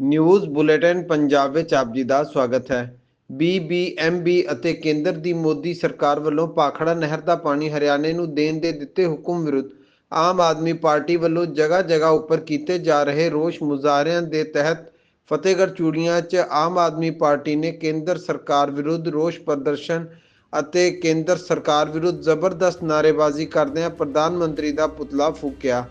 News bulletin Punjab ਵਿੱਚ ਆਪ ਜੀ ਦਾ ਸਵਾਗਤ ਹੈ। ਬੀਬੀਐਮਬੀ ਅਤੇ ਕੇਂਦਰ ਦੀ ਮੋਦੀ ਸਰਕਾਰ ਵੱਲੋਂ ਪਾਖੜਾ ਨਹਿਰ ਦਾ ਪਾਣੀ ਹਰਿਆਣੇ ਨੂੰ ਦੇਣ ਦੇ ਦਿੱਤੇ ਹੁਕਮ ਵਿਰੁੱਧ ਆਮ ਆਦਮੀ ਪਾਰਟੀ ਵੱਲੋਂ ਜਗ੍ਹਾ ਜਗ੍ਹਾ ਉੱਪਰ ਕੀਤੇ ਜਾ ਰਹੇ ਰੋਸ ਮੁਜ਼ਾਹਰਿਆਂ ਦੇ ਤਹਿਤ ਫਤਿਹਗੜ੍ਹ ਚੂੜੀਆਂ 'ਚ ਆਮ ਆਦਮੀ ਪਾਰਟੀ ਨੇ ਕੇਂਦਰ ਸਰਕਾਰ ਵਿਰੁੱਧ ਰੋਸ ਪ੍ਰਦਰਸ਼ਨ ਅਤੇ ਕੇਂਦਰ ਸਰਕਾਰ ਵਿਰੁੱਧ ਜ਼ਬਰਦਸਤ ਨਾਅਰੇਬਾਜ਼ੀ ਕਰਦਿਆਂ ਪ੍ਰਧਾਨ ਮੰਤਰੀ ਦਾ ਪੁਤਲਾ ਫੂਕਿਆ।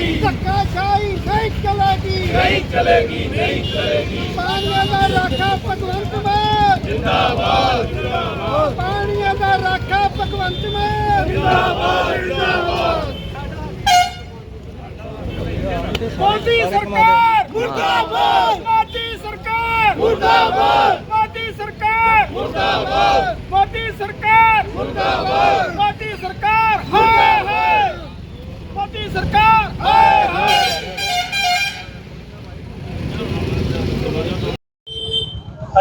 ਧੱਕਾਸ਼ਾਹੀ ਨਹੀਂ ਚਲੇਗੀ। ਨਹੀਂ ਚਲੇਗੀ ਨਹੀਂ ਚਲੇਗੀ। ਪਾਣੀਆਂ ਦਾ ਰਾਖਾ ਭਗਵੰਤ ਮਾਨ। ਜਿੰਦਾਬਾਦ ਜਿੰਦਾਬਾਦ। ਪਾਣੀਆਂ ਦਾ ਰਾਖਾ ਭਗਵੰਤ ਮਾਨ। ਜਿੰਦਾਬਾਦ ਜਿੰਦਾਬਾਦ। ਮੋਦੀ ਸਰਕਾਰ। ਮੁਰਦਾਬਾਦ। ਮੋਦੀ ਸਰਕਾਰ। ਮੁਰਦਾਬਾਦ। ਮੋਦੀ ਸਰਕਾਰ। ਮੁਰਦਾਬਾਦ। ਮੋਦੀ ਸਰਕਾਰ। ਮੁਰਦਾਬਾਦ ਮੋਦੀ ਸਰਕਾਰ ਹਾਏ ਹਾਏ ਮੋਦੀ ਸਰਕਾਰ ਹਾਏ ਹਾਏ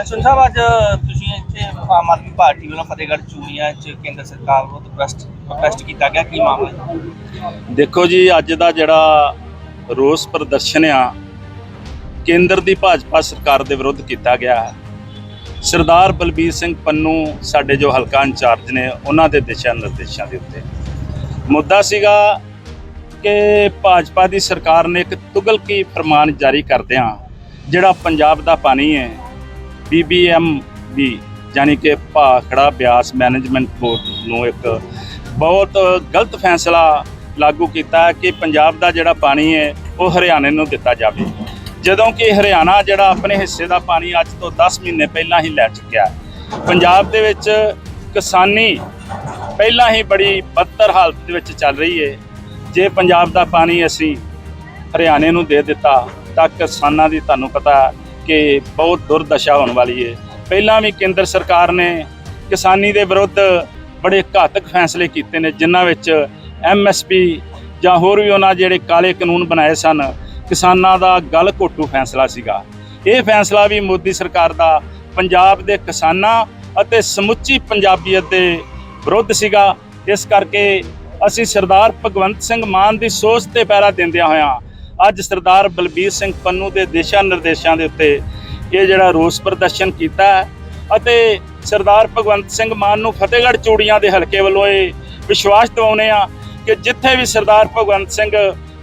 ਅਸ਼ਵਨ ਸਾਹਿਬ, ਅੱਜ ਤੁਸੀਂ ਇੱਥੇ ਆਮ ਆਦਮੀ ਪਾਰਟੀ ਵੱਲੋਂ ਫਤਿਹਗੜ੍ਹ ਚੂੜੀਆਂ 'ਚ ਕੇਂਦਰ ਸਰਕਾਰ ਵੱਲੋਂ ਪ੍ਰੋਟੈਸਟ ਪ੍ਰੋਟੈਸਟ ਕੀਤਾ ਗਿਆ, ਕੀ ਮਾਮਲਾ ਦੇਖੋ ਜੀ, ਅੱਜ ਦਾ ਜਿਹੜਾ ਰੋਸ ਪ੍ਰਦਰਸ਼ਨ ਆ, ਕੇਂਦਰ ਦੀ ਭਾਜਪਾ ਸਰਕਾਰ ਦੇ ਵਿਰੁੱਧ ਕੀਤਾ ਗਿਆ ਹੈ। ਸਰਦਾਰ ਬਲਬੀਰ ਸਿੰਘ ਪੰਨੂ ਸਾਡੇ ਜੋ ਹਲਕਾ ਇੰਚਾਰਜ ਨੇ, ਉਹਨਾਂ ਦੇ ਦਿਸ਼ਾ ਨਿਰਦੇਸ਼ਾਂ ਦੇ ਉੱਤੇ। ਮੁੱਦਾ ਸੀਗਾ ਕਿ ਭਾਜਪਾ ਦੀ ਸਰਕਾਰ ਨੇ ਇੱਕ ਤੁਗਲਕੀ ਫਰਮਾਨ ਜਾਰੀ ਕਰਦਿਆਂ, ਜਿਹੜਾ ਪੰਜਾਬ ਦਾ ਪਾਣੀ ਹੈ ਬੀਬੀਐਮ ਵੀ ਯਾਨੀ ਕਿ ਭਾਖੜਾ ਬਿਆਸ ਮੈਨੇਜਮੈਂਟ ਬੋਰਡ ਨੂੰ ਇੱਕ ਬਹੁਤ ਗਲਤ ਫੈਸਲਾ ਲਾਗੂ ਕੀਤਾ ਕਿ ਪੰਜਾਬ ਦਾ ਜਿਹੜਾ ਪਾਣੀ ਹੈ, ਉਹ ਹਰਿਆਣੇ ਨੂੰ ਦਿੱਤਾ ਜਾਵੇ। ਜਦੋਂ ਕਿ ਹਰਿਆਣਾ ਜਿਹੜਾ ਆਪਣੇ ਹਿੱਸੇ ਦਾ ਪਾਣੀ ਅੱਜ ਤੋਂ 10 ਮਹੀਨੇ ਪਹਿਲਾਂ ਹੀ ਲੈ ਚੁੱਕਿਆ ਪੰਜਾਬ ਦੇ ਵਿੱਚ ਕਿਸਾਨੀ ਪਹਿਲਾਂ ਹੀ ਬੜੀ ਬੱਤਰ ਹਾਲਤ ਦੇ ਵਿੱਚ ਚੱਲ ਰਹੀ ਹੈ। ਜੇ ਪੰਜਾਬ ਦਾ ਪਾਣੀ ਅਸੀਂ ਹਰਿਆਣੇ ਨੂੰ ਦੇ ਦਿੱਤਾ, ਤਾਂ ਕਿਸਾਨਾਂ ਦੀ ਤੁਹਾਨੂੰ ਪਤਾ ਕਿ ਬਹੁਤ ਦੁਰਦਸ਼ਾ ਹੋਣ ਵਾਲੀ ਹੈ ਪਹਿਲਾਂ ਵੀ ਕੇਂਦਰ ਸਰਕਾਰ ਨੇ ਕਿਸਾਨੀ ਦੇ ਵਿਰੁੱਧ ਬੜੇ ਘਾਤਕ ਫੈਸਲੇ ਕੀਤੇ ਨੇ, ਜਿਨ੍ਹਾਂ ਵਿੱਚ ਐਮਐਸਪੀ ਜਾਂ ਹੋਰ ਵੀ ਉਹਨਾਂ ਜਿਹੜੇ ਕਾਲੇ ਕਾਨੂੰਨ ਬਣਾਏ ਸਨ, ਕਿਸਾਨਾਂ ਦਾ ਗਲ ਘੋਟੂ ਫੈਸਲਾ ਸੀਗਾ। ਇਹ ਫੈਸਲਾ ਵੀ ਮੋਦੀ ਸਰਕਾਰ ਦਾ ਪੰਜਾਬ ਦੇ ਕਿਸਾਨਾਂ ਅਤੇ ਸਮੁੱਚੀ ਪੰਜਾਬੀਅਤ ਦੇ ਵਿਰੁੱਧ ਸੀਗਾ। ਇਸ ਕਰਕੇ ਅਸੀਂ ਸਰਦਾਰ ਭਗਵੰਤ ਸਿੰਘ ਮਾਨ ਦੀ ਸੋਚ ਤੇ ਪੈਰਾ ਦਿੰਦਿਆਂ ਹੋਇਆਂ ਅੱਜ ਸਰਦਾਰ ਬਲਬੀਰ ਸਿੰਘ ਪੰਨੂ ਦੇ ਦਿਸ਼ਾ ਨਿਰਦੇਸ਼ਾਂ ਦੇ ਉੱਤੇ ਇਹ ਜਿਹੜਾ ਰੋਸ ਪ੍ਰਦਰਸ਼ਨ ਕੀਤਾ ਅਤੇ ਸਰਦਾਰ ਭਗਵੰਤ ਸਿੰਘ ਮਾਨ ਨੂੰ ਫਤਿਹਗੜ੍ਹ ਚੂੜੀਆਂ ਦੇ ਹਲਕੇ ਵੱਲੋਂ ਇਹ ਵਿਸ਼ਵਾਸ ਦਿਵਾਉਂਦੇ ਆ ਕਿ ਜਿੱਥੇ ਵੀ ਸਰਦਾਰ ਭਗਵੰਤ ਸਿੰਘ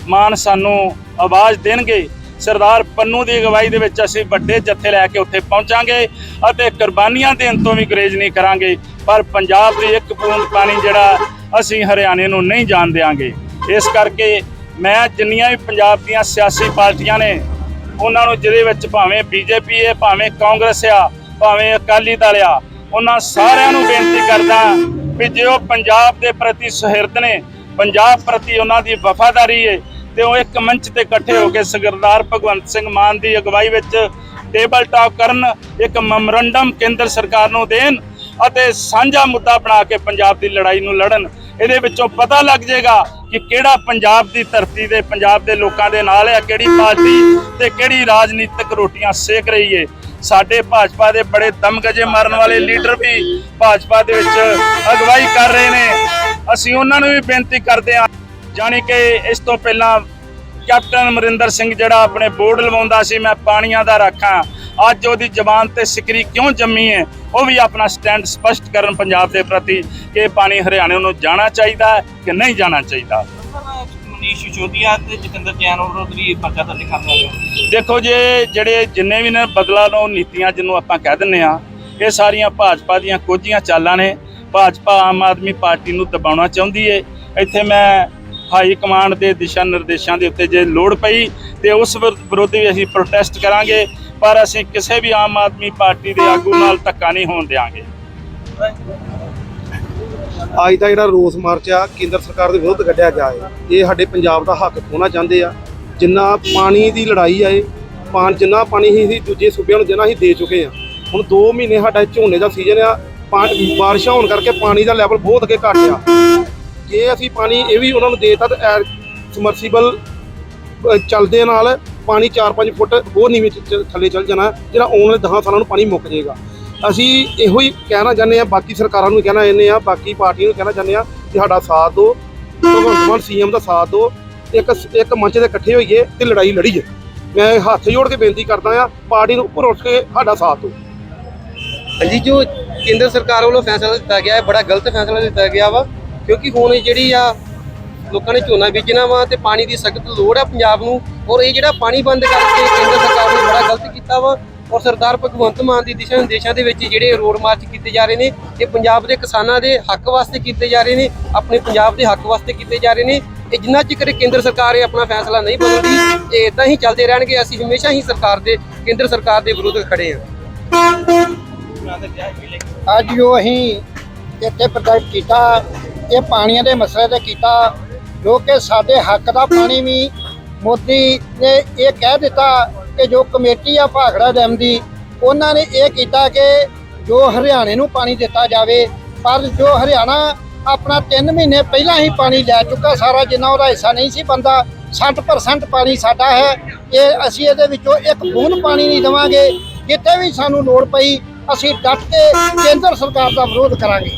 ਮਾਨ ਸਾਨੂੰ ਆਵਾਜ਼ ਦੇਣਗੇ, ਸਰਦਾਰ ਪੰਨੂ ਦੀ ਅਗਵਾਈ ਦੇ ਵਿੱਚ ਅਸੀਂ ਵੱਡੇ ਜੱਥੇ ਲੈ ਕੇ ਉੱਥੇ ਪਹੁੰਚਾਂਗੇ ਅਤੇ ਕੁਰਬਾਨੀਆਂ ਦੇਣ ਤੋਂ ਵੀ ਗੁਰੇਜ਼ ਨਹੀਂ ਕਰਾਂਗੇ, ਪਰ ਪੰਜਾਬ ਦੀ ਇੱਕ ਬੂੰਦ ਪਾਣੀ ਜਿਹੜਾ ਅਸੀਂ ਹਰਿਆਣੇ ਨੂੰ ਨਹੀਂ ਜਾਣ ਦੇਵਾਂਗੇ ਇਸ ਕਰਕੇ ਮੈਂ ਜਿੰਨੀਆਂ ਵੀ ਪੰਜਾਬ ਦੀਆਂ ਸਿਆਸੀ ਪਾਰਟੀਆਂ ਨੇ, ਉਹਨਾਂ ਨੂੰ ਜਿਹਦੇ ਵਿੱਚ ਭਾਵੇਂ ਬੀਜੇਪੀ ਹੈ, ਭਾਵੇਂ ਕਾਂਗਰਸ ਆ, ਭਾਵੇਂ ਅਕਾਲੀ ਦਲ ਆ, ਉਹਨਾਂ ਸਾਰਿਆਂ ਨੂੰ ਬੇਨਤੀ ਕਰਦਾ ਵੀ ਜੇ ਉਹ ਪੰਜਾਬ ਦੇ ਪ੍ਰਤੀ ਸੁਹਿਰਦ ਨੇ, ਪੰਜਾਬ ਪ੍ਰਤੀ ਉਹਨਾਂ ਦੀ ਵਫਾਦਾਰੀ ਹੈ, ਤੇ ਉਹ ਇੱਕ ਮੰਚ ਤੇ ਇਕੱਠੇ ਹੋ ਕੇ ਸਰਦਾਰ ਭਗਵੰਤ ਸਿੰਘ ਮਾਨ ਦੀ ਅਗਵਾਈ ਵਿੱਚ ਟੇਬਲ ਟਾਕ ਕਰਨ, ਇੱਕ ਮੈਮੋਰੰਡਮ ਕੇਂਦਰ ਸਰਕਾਰ ਨੂੰ ਦੇਣ ਅਤੇ ਸਾਂਝਾ ਮੁੱਦਾ ਬਣਾ ਕੇ ਪੰਜਾਬ ਦੀ ਲੜਾਈ ਨੂੰ ਲੜਨ। ਇਹਦੇ ਵਿੱਚੋਂ ਪਤਾ ਲੱਗ ਜਾਏਗਾ ਕਿ ਕਿਹੜਾ ਪੰਜਾਬ ਦੀ ਧਰਤੀ ਦੇ ਪੰਜਾਬ ਦੇ ਲੋਕਾਂ ਦੇ ਨਾਲ ਹੈ ਕਿਹੜੀ ਪਾਰਟੀ ਤੇ ਕਿਹੜੀ ਰਾਜਨੀਤਿਕ ਰੋਟੀਆਂ ਸੇਕ ਰਹੀ ਏ। ਸਾਡੇ ਭਾਜਪਾ ਦੇ ਬੜੇ ਦਮਗਜੇ ਮਾਰਨ ਵਾਲੇ ਲੀਡਰ ਵੀ ਭਾਜਪਾ ਦੇ ਵਿੱਚ ਅਗਵਾਈ ਕਰ ਰਹੇ ਨੇ। ਅਸੀਂ ਉਹਨਾਂ ਨੂੰ ਵੀ ਬੇਨਤੀ ਕਰਦੇ ਹਾਂ, ਜਾਣੀ ਕਿ ਇਸ ਤੋਂ ਪਹਿਲਾਂ ਕੈਪਟਨ ਅਮਰਿੰਦਰ ਸਿੰਘ ਜਿਹੜਾ ਆਪਣੇ ਬੋਰਡ ਲਵਾਉਂਦਾ ਸੀ ਮੈਂ ਪਾਣੀਆਂ ਦਾ ਰੱਖਾਂ। ਅੱਜ ਉਹਦੀ ਜ਼ਬਾਨ ਤੇ ਸਿਕਰੀ ਕਿਉਂ ਜੰਮੀ ਹੈ ਉਹ ਵੀ ਆਪਣਾ ਸਟੈਂਡ ਸਪਸ਼ਟ ਕਰਨ ਪੰਜਾਬ ਦੇ ਪ੍ਰਤੀ ਕਿ ਪਾਣੀ ਹਰਿਆਣੇ ਨੂੰ ਜਾਣਾ ਚਾਹੀਦਾ ਹੈ ਕਿ ਨਹੀਂ ਜਾਣਾ ਚਾਹੀਦਾ। ਮਨੀਸ਼ ਸਿਸੋਦੀਆ ਤੇ ਜਤਿੰਦਰ ਜੈਨ ਵਿਰੁੱਧ ਵੀ ਪਰਚਾ ਦਰਜ ਕਰਨਾ ਹੈ ਦੇਖੋ ਜੇ ਜਿਹੜੇ ਜਿੰਨੇ ਵੀ ਨੇ ਬਦਲਾ ਲਓ ਨੀਤੀਆਂ ਜਿਹਨੂੰ ਆਪਾਂ ਕਹਿ ਦਿੰਨੇ ਆ ਇਹ ਸਾਰੀਆਂ ਭਾਜਪਾ ਦੀਆਂ ਕੋਝੀਆਂ ਚਾਲਾਂ ਨੇ। ਭਾਜਪਾ ਆਮ ਆਦਮੀ ਪਾਰਟੀ ਨੂੰ ਦਬਾਉਣਾ ਚਾਹੁੰਦੀ ਏ। ਇੱਥੇ ਮੈਂ ਹਾਈ ਕਮਾਂਡ ਦੇ ਦਿਸ਼ਾ ਨਿਰਦੇਸ਼ਾਂ ਦੇ ਉੱਤੇ ਜੇ ਲੋੜ ਪਈ ਤੇ ਉਸ ਵਿਰ- ਵਿਰੁੱਧ ਵੀ ਅਸੀਂ ਪ੍ਰੋਟੈਸਟ ਕਰਾਂਗੇ, ਪਰ ਅਸੀਂ ਕਿਸੇ ਵੀ ਆਮ ਆਦਮੀ ਪਾਰਟੀ ਦੇ ਆਗੂ ਨਾਲ ਧੱਕਾ ਨਹੀਂ ਹੋਣ ਦਿਆਂਗੇ। ਅੱਜ ਦਾ ਜਿਹੜਾ ਰੋਸ ਮਾਰਚ ਆ, ਕੇਂਦਰ ਸਰਕਾਰ ਦੇ ਵਿਰੁੱਧ ਕੱਢਿਆ ਗਿਆ ਹੈ ਇਹ ਸਾਡੇ ਪੰਜਾਬ ਦਾ ਹੱਕ ਖੋਣਾ ਚਾਹੁੰਦੇ ਆ। ਜਿੰਨਾ ਪਾਣੀ ਦੀ ਲੜਾਈ ਆਏ ਇਹ, ਪਾਣ, ਜਿੰਨਾ ਪਾਣੀ ਹੀ ਅਸੀਂ ਦੂਜੇ ਸੂਬਿਆਂ ਨੂੰ ਜਿੰਨਾ ਅਸੀਂ ਦੇ ਚੁੱਕੇ ਆ। ਹੁਣ 2 ਮਹੀਨੇ ਸਾਡਾ ਝੋਨੇ ਦਾ ਸੀਜ਼ਨ ਆ ਪਾ- ਬਾਰਿਸ਼ਾਂ ਹੋਣ ਕਰਕੇ ਪਾਣੀ ਦਾ ਲੈਵਲ ਬਹੁਤ ਅੱਗੇ ਘਟ ਆ। ਜੇ ਅਸੀਂ ਪਾਣੀ ਇਹ ਵੀ ਉਹਨਾਂ ਨੂੰ ਦੇਤਾ ਤਾਂ ਸਮਰਸੀਬਲ ਚੱਲਦੇ ਨਾਲ ਪਾਣੀ 4-5 ਫੁੱਟ ਹੋਰ ਨੀਵੇਂ ਥੱਲੇ ਚੱਲ ਜਾਣਾ, ਜਿਹੜਾ ਆਉਣ ਵਾਲੇ 10 ਸਾਲਾਂ ਨੂੰ ਪਾਣੀ ਮੁੱਕ ਜਾਏਗਾ। ਅਸੀਂ ਇਹੋ ਹੀ ਕਹਿਣਾ ਚਾਹੁੰਦੇ ਆ ਬਾਕੀ ਸਰਕਾਰਾਂ ਨੂੰ ਕਹਿਣਾ ਚਾਹੁੰਦੇ ਆ ਬਾਕੀ ਪਾਰਟੀਆਂ ਨੂੰ ਕਹਿਣਾ ਚਾਹੁੰਦੇ ਆ ਕਿ ਸਾਡਾ ਸਾਥ ਦਿਓ, ਭਗਵੰਤ ਮਾਨ ਸੀਐਮ ਦਾ ਸਾਥ ਦਿਓ, ਇੱਕ ਇੱਕ ਮੰਚ ਤੇ ਇਕੱਠੇ ਹੋਈਏ ਤੇ ਲੜਾਈ ਲੜੀਏ। ਮੈਂ ਹੱਥ ਜੋੜ ਕੇ ਬੇਨਤੀ ਕਰਦਾ ਆ ਪਾਰਟੀ ਨੂੰ ਉੱਪਰ ਉੱਠ ਕੇ ਸਾਡਾ ਸਾਥ ਦਿਓ। ਹਾਂਜੀ, ਜੋ ਕੇਂਦਰ ਸਰਕਾਰ ਵੱਲੋਂ ਫੈਸਲਾ ਦਿੱਤਾ ਗਿਆ ਹੈ ਬੜਾ ਗਲਤ ਫੈਸਲਾ ਦਿੱਤਾ ਗਿਆ ਵਾ। ਕਿਉਂਕਿ ਹੁਣ ਜਿਹੜੀ ਆ ਲੋਕਾਂ ਨੇ ਝੋਨਾ ਬੀਜਣਾ ਵਾ ਤੇ ਪਾਣੀ ਦੀ ਸਖਤ ਲੋੜ ਆ ਪੰਜਾਬ ਨੂੰ, ਔਰ ਇਹ ਜਿਹੜਾ ਪਾਣੀ ਬੰਦ ਕਰਕੇ ਕੇਂਦਰ ਸਰਕਾਰ ਨੇ ਬੜਾ ਗਲਤ ਕੀਤਾ ਵਾ, ਔਰ ਸਰਦਾਰ ਭਗਵੰਤ ਮਾਨ ਦੀ ਦਿਸ਼ਾ ਨਿਰਦੇਸ਼ਾਂ ਦੇ ਵਿੱਚ ਜਿਹੜੇ ਰੋਡ ਮਾਰਚ ਕੀਤੇ ਜਾ ਰਹੇ ਨੇ, ਇਹ ਪੰਜਾਬ ਦੇ ਕਿਸਾਨਾਂ ਦੇ ਹੱਕ ਵਾਸਤੇ ਕੀਤੇ ਜਾ ਰਹੇ ਨੇ, ਆਪਣੇ ਪੰਜਾਬ ਦੇ ਹੱਕ ਵਾਸਤੇ ਕੀਤੇ ਜਾ ਰਹੇ ਨੇ, ਇਹ ਜਿੰਨਾ ਚਿਰ ਕੇਂਦਰ ਸਰਕਾਰ ਇਹ ਆਪਣਾ ਫੈਸਲਾ ਨਹੀਂ ਬਦਲਦੀ ਇਹ ਇਦਾਂ ਹੀ ਚੱਲਦੇ ਰਹਿਣਗੇ, ਅਸੀਂ ਹਮੇਸ਼ਾ ਹੀ ਸਰਕਾਰ ਦੇ, ਕੇਂਦਰ ਸਰਕਾਰ ਦੇ ਵਿਰੁੱਧ ਖੜੇ ਹਾਂ। ਅੱਜ ਜੋ ਅਸੀਂ ਇੱਥੇ ਪ੍ਰੋਜੈਕਟ ਕੀਤਾ ਇਹ ਪਾਣੀਆਂ ਦੇ ਮਸਲੇ ਤੇ ਕੀਤਾ ਜੋ ਕਿ ਸਾਡੇ ਹੱਕ ਦਾ ਪਾਣੀ ਵੀ ਮੋਦੀ ਨੇ ਇਹ ਕਹਿ ਦਿੱਤਾ ਕਿ ਜੋ ਕਮੇਟੀ ਆ ਭਾਖੜਾ ਡੈਮ ਦੀ, ਉਹਨਾਂ ਨੇ ਇਹ ਕੀਤਾ ਕਿ ਜੋ ਹਰਿਆਣੇ ਨੂੰ ਪਾਣੀ ਦਿੱਤਾ ਜਾਵੇ, ਪਰ ਜੋ ਹਰਿਆਣਾ ਆਪਣਾ 3 ਮਹੀਨੇ ਪਹਿਲਾਂ ਹੀ ਪਾਣੀ ਲੈ ਚੁੱਕਾ ਸਾਰਾ, ਜਿੰਨਾ ਉਹਦਾ ਹਿੱਸਾ ਨਹੀਂ ਸੀ ਬੰਦਾ 60% ਪਾਣੀ ਸਾਡਾ ਹੈ। ਇਹ ਅਸੀਂ ਇਹਦੇ ਵਿੱਚੋਂ ਇੱਕ ਬੂੰਦ ਪਾਣੀ ਨਹੀਂ ਦੇਵਾਂਗੇ, ਜਿੱਥੇ ਵੀ ਸਾਨੂੰ ਲੋੜ ਪਈ, ਅਸੀਂ ਡਟ ਕੇ ਕੇਂਦਰ ਸਰਕਾਰ ਦਾ ਵਿਰੋਧ ਕਰਾਂਗੇ।